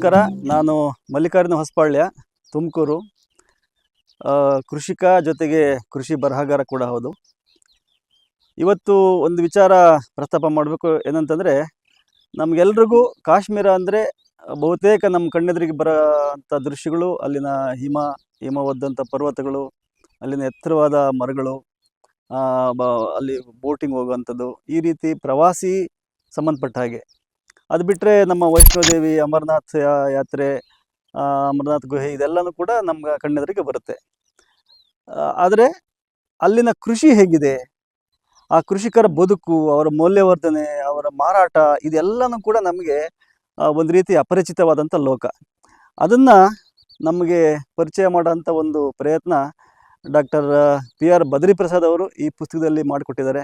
ನಮಸ್ಕಾರ. ನಾನು ಮಲ್ಲಿಕಾರ್ಜುನ ಹೊಸಪಾಳ್ಯ, ತುಮಕೂರು. ಕೃಷಿಕ ಜೊತೆಗೆ ಕೃಷಿ ಬರಹಗಾರ ಕೂಡ ಹೌದು. ಇವತ್ತು ಒಂದು ವಿಚಾರ ಪ್ರಸ್ತಾಪ ಮಾಡಬೇಕು ಏನಂತಂದರೆ, ನಮಗೆಲ್ರಿಗೂ ಕಾಶ್ಮೀರ ಅಂದರೆ ಬಹುತೇಕ ನಮ್ಮ ಕಣ್ಣೆದುರಿಗೆ ಬರೋ ದೃಶ್ಯಗಳು, ಅಲ್ಲಿನ ಹಿಮ ಹಿಮ ಒದ್ದಂಥ ಪರ್ವತಗಳು, ಅಲ್ಲಿನ ಎತ್ತರವಾದ ಮರಗಳು ಅಲ್ಲಿ ಬೋಟಿಂಗ್ ಹೋಗುವಂಥದ್ದು, ಈ ರೀತಿ ಪ್ರವಾಸಿ ಸಂಬಂಧಪಟ್ಟ ಹಾಗೆ. ಅದು ಬಿಟ್ಟರೆ ನಮ್ಮ ವೈಷ್ಣೋದೇವಿ ಅಮರನಾಥ್ ಯಾತ್ರೆ ಅಮರನಾಥ್ ಗುಹೆ ಇದೆಲ್ಲನೂ ಕೂಡ ನಮ್ಗೆ ಕಣ್ಣೆದುರಿಗೆ ಬರುತ್ತೆ. ಆದರೆ ಅಲ್ಲಿನ ಕೃಷಿ ಹೇಗಿದೆ? ಆ ಕೃಷಿಕರ ಬದುಕು, ಅವರ ಮೌಲ್ಯವರ್ಧನೆ, ಅವರ ಮಾರಾಟ ಇದೆಲ್ಲನೂ ಕೂಡ ನಮಗೆ ಒಂದು ರೀತಿ ಅಪರಿಚಿತವಾದಂಥ ಲೋಕ. ಅದನ್ನು ನಮಗೆ ಪರಿಚಯ ಮಾಡೋಂಥ ಒಂದು ಪ್ರಯತ್ನ doctor P R Badri Prasad ಅವರು ಈ ಪುಸ್ತಕದಲ್ಲಿ ಮಾಡಿಕೊಟ್ಟಿದ್ದಾರೆ.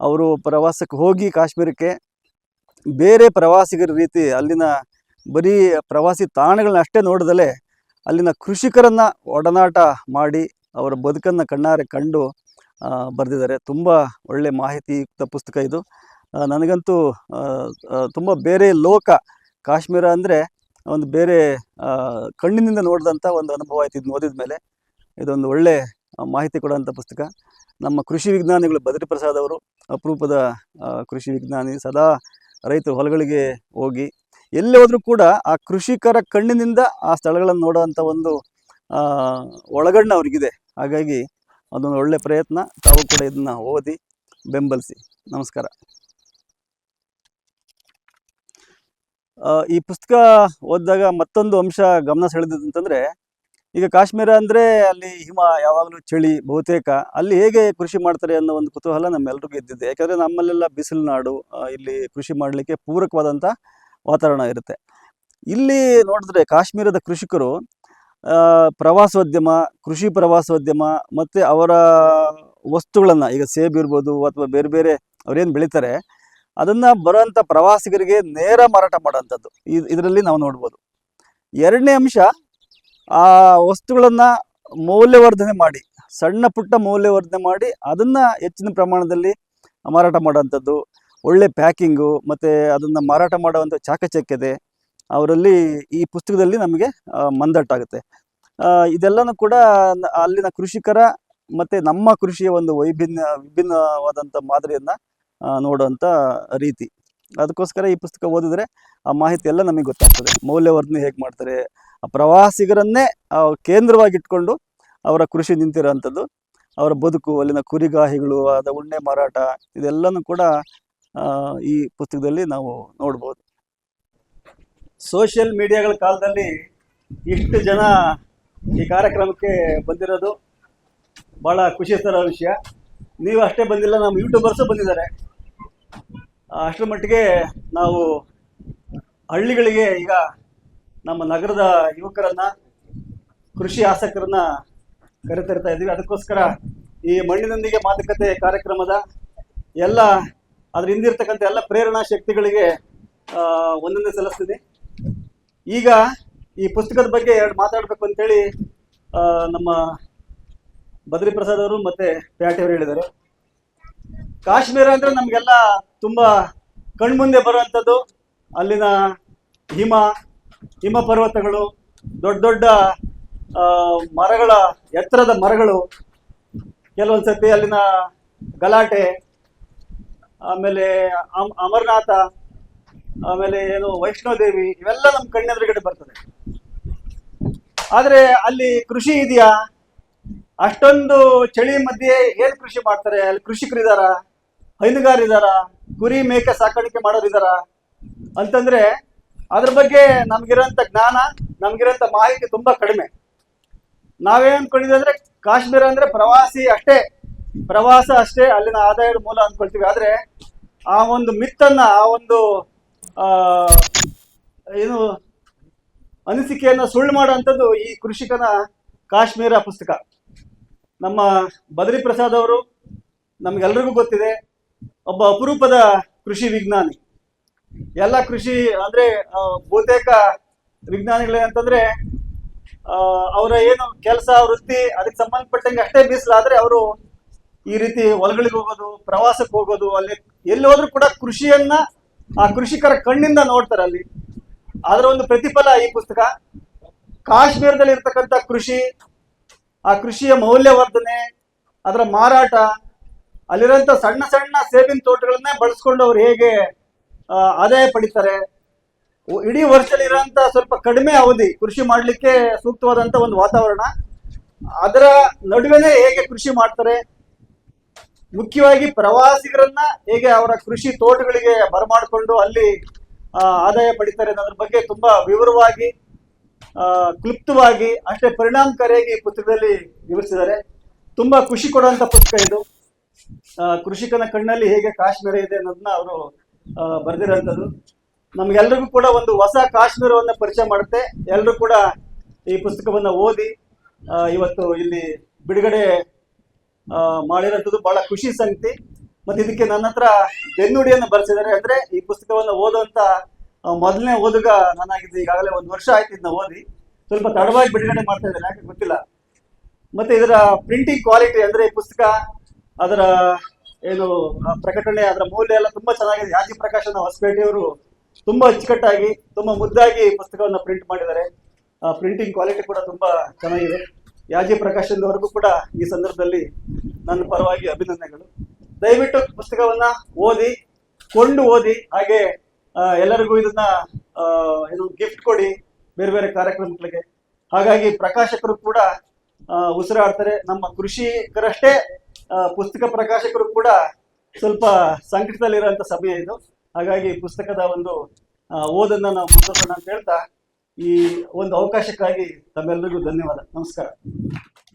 ಅವರು ಪ್ರವಾಸಕ್ಕೆ ಹೋಗಿ ಕಾಶ್ಮೀರಕ್ಕೆ ಬೇರೆ ಪ್ರವಾಸಿಗರ ರೀತಿ ಅಲ್ಲಿನ ಬರೀ ಪ್ರವಾಸಿ ತಾಣಗಳನ್ನ ಅಷ್ಟೇ ನೋಡದಲೇ ಅಲ್ಲಿನ ಕೃಷಿಕರನ್ನ ಒಡನಾಟ ಮಾಡಿ ಅವರ ಬದುಕನ್ನು ಕಣ್ಣಾರೆ ಕಂಡು ಬರೆದಿದ್ದಾರೆ. ತುಂಬ ಒಳ್ಳೆ ಮಾಹಿತಿಯುಕ್ತ ಪುಸ್ತಕ ಇದು. ನನಗಂತೂ ತುಂಬ ಬೇರೆ ಲೋಕ ಕಾಶ್ಮೀರ ಅಂದರೆ ಒಂದು ಬೇರೆ ಕಣ್ಣಿನಿಂದ ನೋಡಿದಂಥ ಒಂದು ಅನುಭವ ಆಯ್ತು ಇದನ್ನ ಓದಿದ ಮೇಲೆ. ಇದೊಂದು ಒಳ್ಳೆ ಮಾಹಿತಿ ಕೊಡುವಂಥ ಪುಸ್ತಕ. ನಮ್ಮ ಕೃಷಿ ವಿಜ್ಞಾನಿಗಳು ಬದ್ರಿ ಪ್ರಸಾದ್ ಅವರು ಅಪರೂಪದ ಕೃಷಿ ವಿಜ್ಞಾನಿ. ಸದಾ ರೈತ ಹೊಲಗಳಿಗೆ ಹೋಗಿ ಎಲ್ಲಿ ಹೋದರೂ ಕೂಡ ಆ ಕೃಷಿಕರ ಕಣ್ಣಿನಿಂದ ಆ ಸ್ಥಳಗಳನ್ನು ನೋಡುವಂಥ ಒಂದು ಒಳಗಣ್ಣ ಅವರಿಗಿದೆ. ಹಾಗಾಗಿ ಅದೊಂದು ಒಳ್ಳೆಯ ಪ್ರಯತ್ನ. ತಾವು ಕೂಡ ಇದನ್ನು ಓದಿ ಬೆಂಬಲಿಸಿ. ನಮಸ್ಕಾರ. ಈ ಪುಸ್ತಕ ಓದಿದಾಗ ಮತ್ತೊಂದು ಅಂಶ ಗಮನ ಸೆಳೆದಿದ್ದು ಅಂತಂದರೆ ಈಗ ಕಾಶ್ಮೀರ ಅಂದರೆ ಅಲ್ಲಿ ಹಿಮ, ಯಾವಾಗಲೂ ಚಳಿ ಬಹುತೇಕ. ಅಲ್ಲಿ ಹೇಗೆ ಕೃಷಿ ಮಾಡ್ತಾರೆ ಅನ್ನೋ ಒಂದು ಕುತೂಹಲ ನಮ್ಮೆಲ್ರಿಗೂ ಇದ್ದಿದೆ ಯಾಕಂದರೆ ನಮ್ಮಲ್ಲೆಲ್ಲ ಬಿಸಿಲು ನಾಡು ಇಲ್ಲಿ ಕೃಷಿ ಮಾಡಲಿಕ್ಕೆ ಪೂರಕವಾದಂಥ ವಾತಾವರಣ ಇರುತ್ತೆ. ಇಲ್ಲಿ ನೋಡಿದ್ರೆ ಕಾಶ್ಮೀರದ ಕೃಷಿಕರು ಪ್ರವಾಸೋದ್ಯಮ, ಕೃಷಿ ಪ್ರವಾಸೋದ್ಯಮ ಮತ್ತು ಅವರ ವಸ್ತುಗಳನ್ನು, ಈಗ ಸೇಬು ಇರ್ಬೋದು ಅಥವಾ ಬೇರೆ ಬೇರೆ ಅವ್ರೇನು ಬೆಳೀತಾರೆ, ಅದನ್ನು ಬರೋಂಥ ಪ್ರವಾಸಿಗರಿಗೆ ನೇರ ಮಾರಾಟ ಮಾಡೋಂಥದ್ದು ಇದು, ಇದರಲ್ಲಿ ನಾವು ನೋಡ್ಬೋದು. ಎರಡನೇ ಅಂಶ ಆ ವಸ್ತುಗಳನ್ನು ಮೌಲ್ಯವರ್ಧನೆ ಮಾಡಿ, ಸಣ್ಣ ಪುಟ್ಟ ಮೌಲ್ಯವರ್ಧನೆ ಮಾಡಿ, ಅದನ್ನು ಹೆಚ್ಚಿನ ಪ್ರಮಾಣದಲ್ಲಿ ಮಾರಾಟ ಮಾಡುವಂಥದ್ದು. ಒಳ್ಳೆ ಪ್ಯಾಕಿಂಗು, ಮತ್ತು ಅದನ್ನು ಮಾರಾಟ ಮಾಡುವಂಥ ಚಾಕಚಕ್ಯತೆ, ಅವರಲ್ಲಿ ಈ ಪುಸ್ತಕದಲ್ಲಿ ನಮಗೆ ಮಂದಟ್ಟಾಗುತ್ತೆ. ಇದೆಲ್ಲನೂ ಕೂಡ ಅಲ್ಲಿನ ಕೃಷಿಕರ ಮತ್ತು ನಮ್ಮ ಕೃಷಿಯ ಒಂದು ವೈಭಿನ್ನ, ವಿಭಿನ್ನವಾದಂಥ ಮಾದರಿಯನ್ನು ನೋಡುವಂಥ ರೀತಿ. ಅದಕ್ಕೋಸ್ಕರ ಈ ಪುಸ್ತಕ ಓದಿದ್ರೆ ಆ ಮಾಹಿತಿ ಎಲ್ಲ ನಮಗೆ ಗೊತ್ತಾಗ್ತದೆ. ಮೌಲ್ಯವರ್ಧನೆ ಹೇಗೆ ಮಾಡ್ತಾರೆ ಪ್ರವಾಸಿಗರನ್ನೇ ಕೇಂದ್ರವಾಗಿಟ್ಕೊಂಡು ಅವರ ಕೃಷಿ ನಿಂತಿರೋವಂಥದ್ದು ಅವರ ಬದುಕು, ಅಲ್ಲಿನ ಕುರಿಗಾಹಿಗಳು ಅದ ಉಣ್ಣೆ ಮಾರಾಟ, ಇದೆಲ್ಲನೂ ಕೂಡ ಈ ಪುಸ್ತಕದಲ್ಲಿ ನಾವು ನೋಡ್ಬೋದು. ಸೋಷಿಯಲ್ ಮೀಡಿಯಾಗಳ ಕಾಲದಲ್ಲಿ ಇಷ್ಟು ಜನ ಈ ಕಾರ್ಯಕ್ರಮಕ್ಕೆ ಬಂದಿರೋದು ಭಾಳ ಖುಷಿ ತರೋ ವಿಷಯ. ನೀವು ಅಷ್ಟೇ ಬಂದಿಲ್ಲ, ನಮ್ಮ ಯೂಟ್ಯೂಬರ್ಸು ಬಂದಿದ್ದಾರೆ. ಅಷ್ಟರ ಮಟ್ಟಿಗೆ ನಾವು ಹಳ್ಳಿಗಳಿಗೆ ಈಗ ನಮ್ಮ ನಗರದ ಯುವಕರನ್ನ, ಕೃಷಿ ಆಸಕ್ತರನ್ನ ಕರೆತರ್ತಾ ಇದ್ದೀವಿ. ಅದಕ್ಕೋಸ್ಕರ ಈ ಮಣ್ಣಿನೊಂದಿಗೆ ಮಾತುಕತೆ ಕಾರ್ಯಕ್ರಮದ ಎಲ್ಲ ಅದ್ರ ಹಿಂದಿರ್ತಕ್ಕಂಥ ಎಲ್ಲ ಪ್ರೇರಣಾ ಶಕ್ತಿಗಳಿಗೆ ಒಂದೊಂದೇ ಸಲ್ಲಿಸ್ತೀನಿ ಈಗ ಈ ಪುಸ್ತಕದ ಬಗ್ಗೆ ಎರಡು ಮಾತಾಡಬೇಕು ಅಂತೇಳಿ ನಮ್ಮ ಬದ್ರಿ ಪ್ರಸಾದ್ ಅವರು ಮತ್ತೆ ಪ್ಯಾಟಿ ಅವರು ಹೇಳಿದ್ದಾರೆ. ಕಾಶ್ಮೀರ ಅಂದ್ರೆ ನಮಗೆಲ್ಲ ತುಂಬಾ ಕಣ್ಮುಂದೆ ಬರುವಂಥದ್ದು. ಅಲ್ಲಿನ ಹಿಮ ಹಿಮ ಪರ್ವತಗಳು, ದೊಡ್ಡ ದೊಡ್ಡ ಮರಗಳ, ಎತ್ತರದ ಮರಗಳು ಕೆಲವೊಂದು ಅಲ್ಲಿನ ಗಲಾಟೆ, ಆಮೇಲೆ ಅಮ್- ಅಮರನಾಥ, ಆಮೇಲೆ ಏನು ವೈಷ್ಣೋದೇವಿ ಇವೆಲ್ಲ ನಮ್ಮ ಕಣ್ಣೆದುರುಗಡೆ ಬರ್ತದೆ. ಆದರೆ ಅಲ್ಲಿ ಕೃಷಿ ಇದೆಯಾ? ಅಷ್ಟೊಂದು ಚಳಿ ಮಧ್ಯೆ ಏನು ಕೃಷಿ ಮಾಡ್ತಾರೆ? ಅಲ್ಲಿ ಕೃಷಿಕರಿದಾರ? ಹೈನುಗಾರಿದಾರ ಕುರಿ ಮೇಕೆ ಸಾಕಾಣಿಕೆ ಮಾಡೋರಿದಾರ ಅಂತಂದ್ರೆ ಅದ್ರ ಬಗ್ಗೆ ನಮ್ಗಿರೋಂಥ ಜ್ಞಾನ, ನಮ್ಗಿರೋಂಥ ಮಾಹಿತಿ ತುಂಬಾ ಕಡಿಮೆ. ನಾವೇನ್ ಅನ್ಕೊಂಡಿದ್ವಿ ಅಂದ್ರೆ ಕಾಶ್ಮೀರ ಅಂದ್ರೆ ಪ್ರವಾಸಿ ಅಷ್ಟೇ. ಪ್ರವಾಸ ಅಷ್ಟೇ, ಅಲ್ಲಿನ ಆದಾಯದ ಮೂಲ ಅನ್ಕೊಳ್ತೀವಿ ಆದ್ರೆ ಆ ಒಂದು ಮಿತ್ತನ್ನ, ಆ ಒಂದು ಏನು ಅನಿಸಿಕೆಯನ್ನ ಸುಳ್ಳು ಮಾಡುವಂಥದ್ದು ಈ ಕೃಷಿಕನ ಕಾಶ್ಮೀರ ಪುಸ್ತಕ. ನಮ್ಮ ಬದ್ರಿ ಪ್ರಸಾದ್ ಅವರು ನಮ್ಗೆಲ್ರಿಗೂ ಗೊತ್ತಿದೆ. ಒಬ್ಬ ಅಪರೂಪದ ಕೃಷಿ ವಿಜ್ಞಾನಿ. ಎಲ್ಲ ಕೃಷಿ ಅಂದ್ರೆ ಬಹುತೇಕ ವಿಜ್ಞಾನಿಗಳೇನಂತಂದ್ರೆ ಅವರ ಏನು ಕೆಲಸ, ವೃತ್ತಿ, ಅದಕ್ಕೆ ಸಂಬಂಧಪಟ್ಟಂಗೆ ಅಷ್ಟೇ ಮೀಸಲಾದ್ರೆ ಅವರು ಈ ರೀತಿ ಹೊಲಗಳಿಗೆ ಹೋಗೋದು, ಪ್ರವಾಸಕ್ಕೆ ಹೋಗೋದು, ಅಲ್ಲಿ ಎಲ್ಲಿ ಹೋದ್ರೂ ಕೂಡ ಕೃಷಿಯನ್ನ, ಆ ಕೃಷಿಕರ ಕಣ್ಣಿಂದ ನೋಡ್ತಾರೆ ಅಲ್ಲಿ. ಅದರ ಒಂದು ಪ್ರತಿಫಲ ಈ ಪುಸ್ತಕ. ಕಾಶ್ಮೀರದಲ್ಲಿ ಇರ್ತಕ್ಕಂಥ ಕೃಷಿ, ಆ ಕೃಷಿಯ ಮೌಲ್ಯವರ್ಧನೆ, ಅದರ ಮಾರಾಟ ಅಲ್ಲಿರೋಂಥ ಸಣ್ಣ ಸಣ್ಣ ಸೇಬಿನ ತೋಟಗಳನ್ನೇ ಬಳಸ್ಕೊಂಡು ಅವ್ರು ಹೇಗೆ ಆದಾಯ ಪಡಿತಾರೆ? ಇಡೀ ವರ್ಷದಲ್ಲಿ ಇರೋಂಥ ಸ್ವಲ್ಪ ಕಡಿಮೆ ಅವಧಿ ಕೃಷಿ ಮಾಡಲಿಕ್ಕೆ ಸೂಕ್ತವಾದಂಥ ಒಂದು ವಾತಾವರಣ. ಅದರ ನಡುವೆನೇ ಹೇಗೆ ಕೃಷಿ ಮಾಡ್ತಾರೆ? ಮುಖ್ಯವಾಗಿ ಪ್ರವಾಸಿಗರನ್ನ ಹೇಗೆ ಅವರ ಕೃಷಿ ತೋಟಗಳಿಗೆ ಬರಮಾಡಿಕೊಂಡು ಅಲ್ಲಿ ಆದಾಯ ಪಡಿತಾರೆ ಅನ್ನೋದ್ರ ಬಗ್ಗೆ ತುಂಬಾ ವಿವರವಾಗಿ ಕ್ಲುಪ್ತವಾಗಿ, ಅಷ್ಟೇ ಪರಿಣಾಮಕಾರಿಯಾಗಿ ಪುಸ್ತಕದಲ್ಲಿ ವಿವರಿಸಿದ್ದಾರೆ. ತುಂಬಾ ಖುಷಿ ಕೊಡುವಂತ ಪುಸ್ತಕ ಇದು. ಕೃಷಿಕನ ಕಣ್ಣಲ್ಲಿ ಹೇಗೆ ಕಾಶ್ಮೀರ ಇದೆ ಅನ್ನೋದನ್ನ ಅವರು ಬರೆದಿರೋಂಥದ್ದು. ನಮ್ಗೆಲ್ರಿಗೂ ಕೂಡ ಒಂದು ಹೊಸ ಕಾಶ್ಮೀರವನ್ನ ಪರಿಚಯ ಮಾಡುತ್ತೆ. ಎಲ್ಲರೂ ಕೂಡ ಈ ಪುಸ್ತಕವನ್ನ ಓದಿ ಇವತ್ತು ಇಲ್ಲಿ ಬಿಡುಗಡೆ ಮಾಡಿರೋಂಥದ್ದು ಬಹಳ ಖುಷಿ ಸಂಗತಿ. ಮತ್ತೆ ಇದಕ್ಕೆ ನನ್ನ ಹತ್ರ ಬೆನ್ನುಡಿಯನ್ನು ಬರೆಸಿದ್ದಾರೆ. ಅಂದ್ರೆ ಈ ಪುಸ್ತಕವನ್ನ ಓದುವಂತ ಮೊದಲನೇ ಓದುಗ ನಾನಾಗಿದ್ದು ಈಗಾಗಲೇ ಒಂದು ವರ್ಷ ಆಯ್ತು ಇದನ್ನ ಓದಿ. ಸ್ವಲ್ಪ ತಡವಾಗಿ ಬಿಡುಗಡೆ ಮಾಡ್ತಾ ಇದ್ದಾರೆ ಯಾಕೆ ಗೊತ್ತಿಲ್ಲ. ಮತ್ತೆ ಇದರ ಪ್ರಿಂಟಿಂಗ್ ಕ್ವಾಲಿಟಿ ಅಂದ್ರೆ ಈ ಪುಸ್ತಕ ಅದರ ಏನು ಪ್ರಕಟಣೆ, ಅದರ ಮೌಲ್ಯ ಎಲ್ಲ ತುಂಬಾ ಚೆನ್ನಾಗಿದೆ. ಯಾಜಿ ಪ್ರಕಾಶನ ಹೊಸಪೇಟೆಯವರು ತುಂಬಾ ಅಚ್ಚುಕಟ್ಟಾಗಿ, ತುಂಬಾ ಮುದ್ದಾಗಿ ಪುಸ್ತಕವನ್ನು ಪ್ರಿಂಟ್ ಮಾಡಿದ್ದಾರೆ. ಪ್ರಿಂಟಿಂಗ್ ಕ್ವಾಲಿಟಿ ಕೂಡ ತುಂಬಾ ಚೆನ್ನಾಗಿದೆ. ಯಾಜಿ ಪ್ರಕಾಶನದವರೆಗೂ ಕೂಡ ಈ ಸಂದರ್ಭದಲ್ಲಿ ನನ್ನ ಪರವಾಗಿ ಅಭಿನಂದನೆಗಳು. ದಯವಿಟ್ಟು ಪುಸ್ತಕವನ್ನ ಓದಿ, ಕೊಂಡು ಓದಿ, ಹಾಗೆ ಎಲ್ಲರಿಗೂ ಇದನ್ನ ಏನು ಗಿಫ್ಟ್ ಕೊಡಿ ಬೇರೆ ಬೇರೆ ಕಾರ್ಯಕ್ರಮಗಳಿಗೆ. ಹಾಗಾಗಿ ಪ್ರಕಾಶಕರು ಕೂಡ ಉಸಿರಾಡ್ತಾರೆ. ನಮ್ಮ ಕೃಷಿಕರಷ್ಟೇ ಪುಸ್ತಕ ಪ್ರಕಾಶಕರು ಕೂಡ ಸ್ವಲ್ಪ ಸಂಕಟದಲ್ಲಿರುವಂತ ಸಮಯ ಇದು. ಹಾಗಾಗಿ ಪುಸ್ತಕದ ಒಂದು ಓದನ್ನ ನಾವು ಮುಂದೋಣ ಅಂತ ಹೇಳ್ತಾ ಈ ಒಂದು ಅವಕಾಶಕ್ಕಾಗಿ ತಮ್ಮೆಲ್ಲರಿಗೂ ಧನ್ಯವಾದ. ನಮಸ್ಕಾರ.